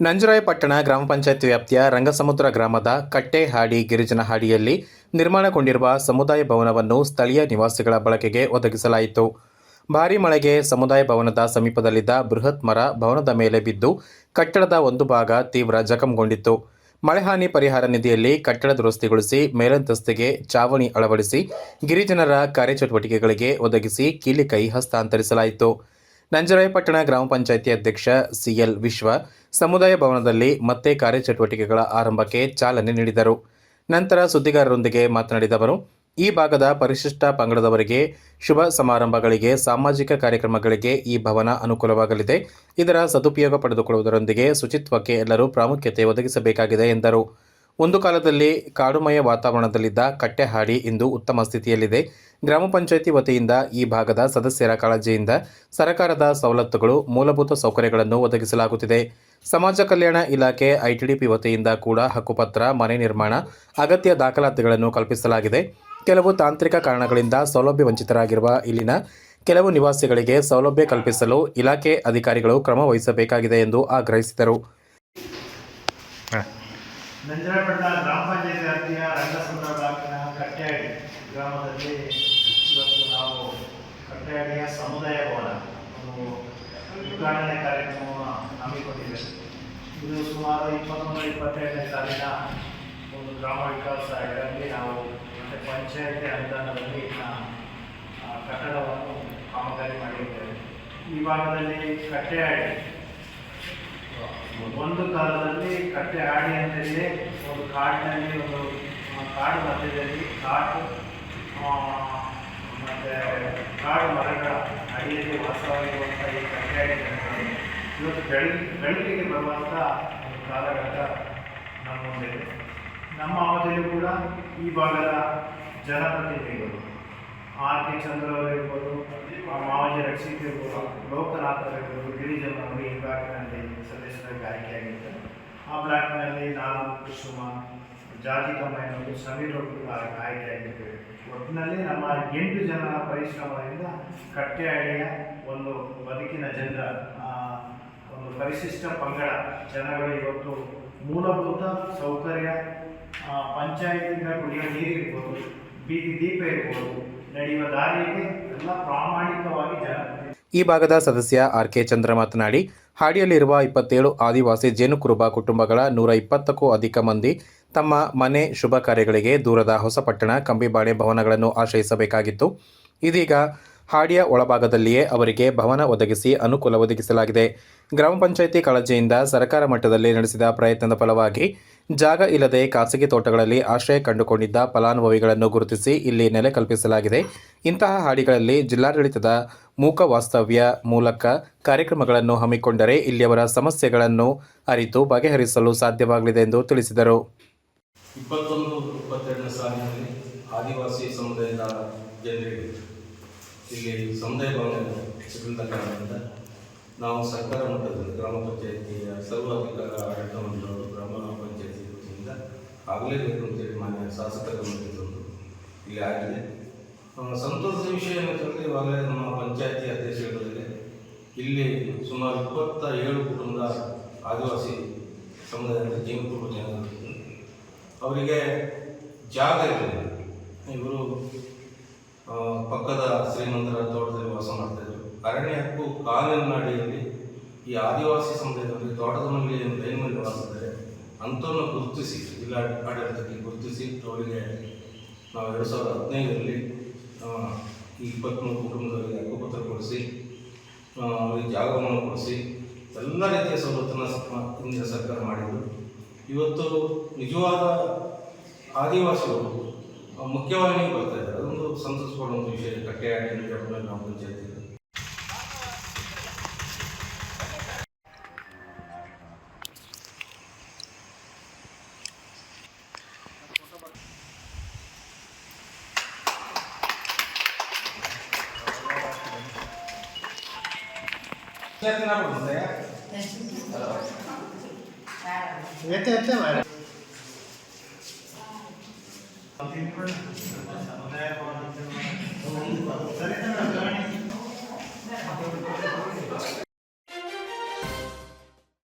ನಂಜರಾಯಪಟ್ಟಣ ಗ್ರಾಮ ಪಂಚಾಯತ್ ವ್ಯಾಪ್ತಿಯ ರಂಗಸಮುದ್ರ ಗ್ರಾಮದ ಕಟ್ಟೆಹಾಡಿ ಗಿರಿಜನ ಹಾಡಿಯಲ್ಲಿ ನಿರ್ಮಾಣಗೊಂಡಿರುವ ಸಮುದಾಯ ಭವನವನ್ನು ಸ್ಥಳೀಯ ನಿವಾಸಿಗಳ ಬಳಕೆಗೆ ಒದಗಿಸಲಾಯಿತು. ಭಾರೀ ಮಳೆಗೆ ಸಮುದಾಯ ಭವನದ ಸಮೀಪದಲ್ಲಿದ್ದ ಬೃಹತ್ ಮರ ಭವನದ ಮೇಲೆ ಬಿದ್ದು ಕಟ್ಟಡದ ಒಂದು ಭಾಗ ತೀವ್ರ ಜಖಂಗೊಂಡಿತ್ತು. ಮಳೆಹಾನಿ ಪರಿಹಾರ ನಿಧಿಯಲ್ಲಿ ಕಟ್ಟಡ ದುರಸ್ತಿಗೊಳಿಸಿ ಮೇಲಂತಸ್ತಿಗೆ ಚಾವಣಿ ಅಳವಡಿಸಿ ಗಿರಿಜನರ ಕಾರ್ಯಚಟುವಟಿಕೆಗಳಿಗೆ ಒದಗಿಸಿ ಕೀಲಿಕೈ ಹಸ್ತಾಂತರಿಸಲಾಯಿತು. ನಂಜರಾಯಪಟ್ಟಣ ಗ್ರಾಮ ಪಂಚಾಯಿತಿ ಅಧ್ಯಕ್ಷ ಸಿಎಲ್ ವಿಶ್ವ ಸಮುದಾಯ ಭವನದಲ್ಲಿ ಮತ್ತೆ ಕಾರ್ಯಚಟುವಟಿಕೆಗಳ ಆರಂಭಕ್ಕೆ ಚಾಲನೆ ನೀಡಿದರು. ನಂತರ ಸುದ್ದಿಗಾರರೊಂದಿಗೆ ಮಾತನಾಡಿದ ಅವರು, ಈ ಭಾಗದ ಪರಿಶಿಷ್ಟ ಪಂಗಡದವರಿಗೆ ಶುಭ ಸಮಾರಂಭಗಳಿಗೆ, ಸಾಮಾಜಿಕ ಕಾರ್ಯಕ್ರಮಗಳಿಗೆ ಈ ಭವನ ಅನುಕೂಲವಾಗಲಿದೆ. ಇದರ ಸದುಪಯೋಗ ಪಡೆದುಕೊಳ್ಳುವುದರೊಂದಿಗೆ ಶುಚಿತ್ವಕ್ಕೆ ಎಲ್ಲರೂ ಪ್ರಾಮುಖ್ಯತೆ ಒದಗಿಸಬೇಕಾಗಿದೆ ಎಂದರು. ಒಂದು ಕಾಲದಲ್ಲಿ ಕಾಡುಮಯ ವಾತಾವರಣದಲ್ಲಿದ್ದ ಕಟ್ಟೆಹಾಡಿ ಇಂದು ಉತ್ತಮ ಸ್ಥಿತಿಯಲ್ಲಿದೆ. ಗ್ರಾಮ ಪಂಚಾಯಿತಿ ವತಿಯಿಂದ ಈ ಭಾಗದ ಸದಸ್ಯರ ಕಾಳಜಿಯಿಂದ ಸರ್ಕಾರದ ಸವಲತ್ತುಗಳು, ಮೂಲಭೂತ ಸೌಕರ್ಯಗಳನ್ನು ಒದಗಿಸಲಾಗುತ್ತಿದೆ. ಸಮಾಜ ಕಲ್ಯಾಣ ಇಲಾಖೆ ಐಟಿಡಿಪಿ ವತಿಯಿಂದ ಕೂಡ ಹಕ್ಕುಪತ್ರ, ಮನೆ ನಿರ್ಮಾಣ, ಅಗತ್ಯ ದಾಖಲಾತಿಗಳನ್ನು ಕಲ್ಪಿಸಲಾಗಿದೆ. ಕೆಲವು ತಾಂತ್ರಿಕ ಕಾರಣಗಳಿಂದ ಸೌಲಭ್ಯ ವಂಚಿತರಾಗಿರುವ ಇಲ್ಲಿನ ಕೆಲವು ನಿವಾಸಿಗಳಿಗೆ ಸೌಲಭ್ಯ ಕಲ್ಪಿಸಲು ಇಲಾಖೆ ಅಧಿಕಾರಿಗಳು ಕ್ರಮ ವಹಿಸಬೇಕಾಗಿದೆ ಎಂದು ಆಗ್ರಹಿಸಿದರು. ನಂಜನಪಟ್ಟಣ ಗ್ರಾಮ ಪಂಚಾಯತ್ ವ್ಯಾಪ್ತಿಯ ಇವತ್ತು ನಾವು ಕಟ್ಟೆಹಳ್ಳಿಯ ಸಮುದಾಯ ಭವನ ಒಂದು ಉದ್ಘಾಟನೆ ಕಾರ್ಯಕ್ರಮವನ್ನು ಹಮ್ಮಿಕೊಂಡಿದ್ದೇವೆ. ಇದು ಸುಮಾರು ಇಪ್ಪತ್ತೊಂದು ಇಪ್ಪತ್ತೆರಡನೇ ಸಾಲಿನ ಒಂದು ಗ್ರಾಮ ವಿಕಾಸ ಇದರಲ್ಲಿ ನಾವು ಮತ್ತು ಪಂಚಾಯತಿ ಅನುದಾನದಲ್ಲಿ ಕಟ್ಟಡವನ್ನು ಕಾಮಗಾರಿ ಮಾಡಿದ್ದೇವೆ. ಈ ಭಾಗದಲ್ಲಿ ಕಟ್ಟೆಹಳ್ಳಿ ಒಂದು ಕಾಲದಲ್ಲಿ ಕಟ್ಟೆ ಆಡಿ ಅಂತೇಳಿ ಒಂದು ಕಾಡಿನಲ್ಲಿ ಒಂದು ಕಾಡು ಮಧ್ಯದಲ್ಲಿ ಕಾಡು ಕಾಡು ಮರಗಳ ಅಡಿಯಲ್ಲಿ ವಾಸವಾಗಿರುವಂಥ ಈ ಕಟ್ಟೆ ಜನಗಳು ಇವತ್ತು ಬೆಳ ಬೆಳಕಿಗೆ ಬರುವಂಥ ಒಂದು ಕಾಲಘಟ್ಟ ನಮ್ಮ ಮುಂದಿದೆ ನಮ್ಮ ಅವಧಿಯಲ್ಲಿ ಕೂಡ ಈ ಭಾಗದ ಜನಪ್ರತಿನಿಧಿಗಳು, ಆರ್ ಕೆ ಚಂದ್ರ ಅವರಿರ್ಬೋದು ಆ ಮಾವಜಿ ರಕ್ಷಿತ್ ಇರ್ಬೋದು ಲೋಕನಾಥರಿರ್ಬೋದು ಗಿರಿಜನರು ಈ ಬ್ಲಾಕ್ನಲ್ಲಿ ಸದಸ್ಯರಾಗಿ ಆಯ್ಕೆಯಾಗಿದ್ದಾರೆ ಆ ಬ್ಲಾಕ್ನಲ್ಲಿ ನಾನು ಕುಸುಮ ಜಾತಿ ಕಮ್ಮಯ್ಯನವರು ಸಮೀರ್ ಅವರು ಕೂಡ ಆಯ್ಕೆಯಾಗಿದ್ದೇವೆ ಒಟ್ಟಿನಲ್ಲಿ ನಮ್ಮ ಎಂಟು ಜನರ ಪರಿಶ್ರಮದಿಂದ ಕಟ್ಟೆಹಳ್ಳಿಯ ಒಂದು ಬದುಕಿನ ಜನರ ಒಂದು ಪರಿಶಿಷ್ಟ ಪಂಗಡ ಜನಗಳು ಇವತ್ತು ಮೂಲಭೂತ ಸೌಕರ್ಯ ಪಂಚಾಯತಿಯಿಂದ ಕುಡಿಯ ನೀರಿರ್ಬೋದು ಬೀದಿ ದೀಪ ಇರ್ಬೋದು, ನಡೆಯುವ ದಾರಿಗೆ ಎಲ್ಲ ಪ್ರಾಮಾಣಿಕವಾಗಿ ಜನ ಈ ಭಾಗದ ಸದಸ್ಯ ಆರ್ ಕೆ ಚಂದ್ರ ಮಾತನಾಡಿ, ಹಾಡಿಯಲ್ಲಿರುವ ಇಪ್ಪತ್ತೇಳು ಆದಿವಾಸಿ ಜೇನುಕುರುಬ ಕುಟುಂಬಗಳ ನೂರ ಇಪ್ಪತ್ತಕ್ಕೂ ಅಧಿಕ ಮಂದಿ ತಮ್ಮ ಮನೆ ಶುಭ ಕಾರ್ಯಗಳಿಗೆ ದೂರದ ಹೊಸಪಟ್ಟಣ ಕಂಬಿಬಾಣೆ ಭವನಗಳನ್ನು ಆಶ್ರಯಿಸಬೇಕಾಗಿತ್ತು. ಇದೀಗ ಹಾಡಿಯ ಒಳಭಾಗದಲ್ಲಿಯೇ ಅವರಿಗೆ ಭವನ ಒದಗಿಸಿ ಅನುಕೂಲ ಒದಗಿಸಲಾಗಿದೆ. ಗ್ರಾಮ ಪಂಚಾಯಿತಿ ಕಾಳಜಿಯಿಂದ ಸರ್ಕಾರ ಮಟ್ಟದಲ್ಲಿ ನಡೆಸಿದ ಪ್ರಯತ್ನದ ಫಲವಾಗಿ ಜಾಗ ಇಲ್ಲದೆ ಖಾಸಗಿ ತೋಟಗಳಲ್ಲಿ ಆಶ್ರಯ ಕಂಡುಕೊಂಡಿದ್ದ ಫಲಾನುಭವಿಗಳನ್ನು ಗುರುತಿಸಿ ಇಲ್ಲಿ ನೆಲೆ ಕಲ್ಪಿಸಲಾಗಿದೆ. ಇಂತಹ ಹಾಡಿಗಳಲ್ಲಿ ಜಿಲ್ಲಾಡಳಿತದ ಮೂಕ ವಾಸ್ತವ್ಯ ಮೂಲಕ ಕಾರ್ಯಕ್ರಮಗಳನ್ನು ಹಮ್ಮಿಕೊಂಡರೆ ಇಲ್ಲಿಯವರ ಸಮಸ್ಯೆಗಳನ್ನು ಅರಿತು ಬಗೆಹರಿಸಲು ಸಾಧ್ಯವಾಗಲಿದೆ ಎಂದು ತಿಳಿಸಿದರು. ಇಪ್ಪತ್ತೊಂದು, ಇಪ್ಪತ್ತೆರಡನೇ ಸಾಲಿನಲ್ಲಿ ಆದಿವಾಸಿ ಸಮುದಾಯದ ಜನರಿಗೆ ಇಲ್ಲಿ ಸಮುದಾಯ ಭವನ ಸಿಗದ ಕಾರಣದಿಂದ ನಾವು ಸರ್ಕಾರ ಮಟ್ಟದಲ್ಲಿ ಗ್ರಾಮ ಪಂಚಾಯಿತಿಯ ಸರ್ವಾಧಿಕಾರ ಆಡಳಿತ ಮಂಡಳಿಯವರು ಗ್ರಾಮ ಪಂಚಾಯತಿ ವತಿಯಿಂದ ಆಗಲೇಬೇಕು ಅಂತೇಳಿ ಮಾನ್ಯ ಶಾಸಕರ ಮಟ್ಟದೊಂದು ಇಲ್ಲಿ ಆಗಿದೆ. ಸಂತೋಷದ ವಿಷಯ ಏನಂತಂದರೆ ಇವಾಗಲೇ ನಮ್ಮ ಪಂಚಾಯತಿ ಅಧ್ಯಕ್ಷರುಗಳಿಗೆ ಇಲ್ಲಿ ಸುಮಾರು ಇಪ್ಪತ್ತ ಏಳು ಕುಟುಂಬದ ಆದಿವಾಸಿ ಸಮುದಾಯದ ಜೀವಕುಟುಂಬ ಜನರಿದ್ದು ಅವರಿಗೆ ಜಾಗ ಇರಲಿಲ್ಲ. ಇವರು ಪಕ್ಕದ ಶ್ರೀಮಂತರ ತೋಟದಲ್ಲಿ ವಾಸ ಮಾಡ್ತಾಯಿದ್ರು ಅರಣ್ಯ ಹಕ್ಕು ಕಾನೂನಿನ ಈ ಆದಿವಾಸಿ ಸಮುದಾಯದಲ್ಲಿ ತೋಟದ ಮೇಲೆ ಏನು ಲೈನ್ ಮೇಲೆ ವಾಸಿದ್ದಾರೆ ಅಂಥವನ್ನು ಗುರುತಿಸಿ ಜಿಲ್ಲಾ ಆಡಳಿತಕ್ಕೆ ಗುರುತಿಸಿ ಅವರಿಗೆ ನಾವು ಎರಡು ಸಾವಿರದ ಹದಿನೈದರಲ್ಲಿ ಈ ಇಪ್ಪತ್ತ್ಮೂರು ಕುಟುಂಬದವರಿಗೆ ಹಕ್ಕುಪತ್ರ ಕೊಡಿಸಿ ಅವರಿಗೆ ಜಾಗವನ್ನು ಕೊಡಿಸಿ ಎಲ್ಲ ರೀತಿಯ ಸವಲತ್ತನ್ನು ಇಂದಿನ ಸರ್ಕಾರ ಮಾಡಿದ್ದು. ಇವತ್ತು ನಿಜವಾದ ಆದಿವಾಸಿಗಳು ಮುಖ್ಯವಾಗಿ ಬರ್ತಾ ಇದ್ದಾರೆ. ಅದೊಂದು ಸಂತಸ ಪಡುವಂಥ ವಿಷಯ. ಕಟ್ಟೆಯಾಡಿ ಗ್ರಾಮ ಪಂಚಾಯತಿ ಎತ್ತೆ ಎತ್ತೆ ಮಾಡ ಸರಿ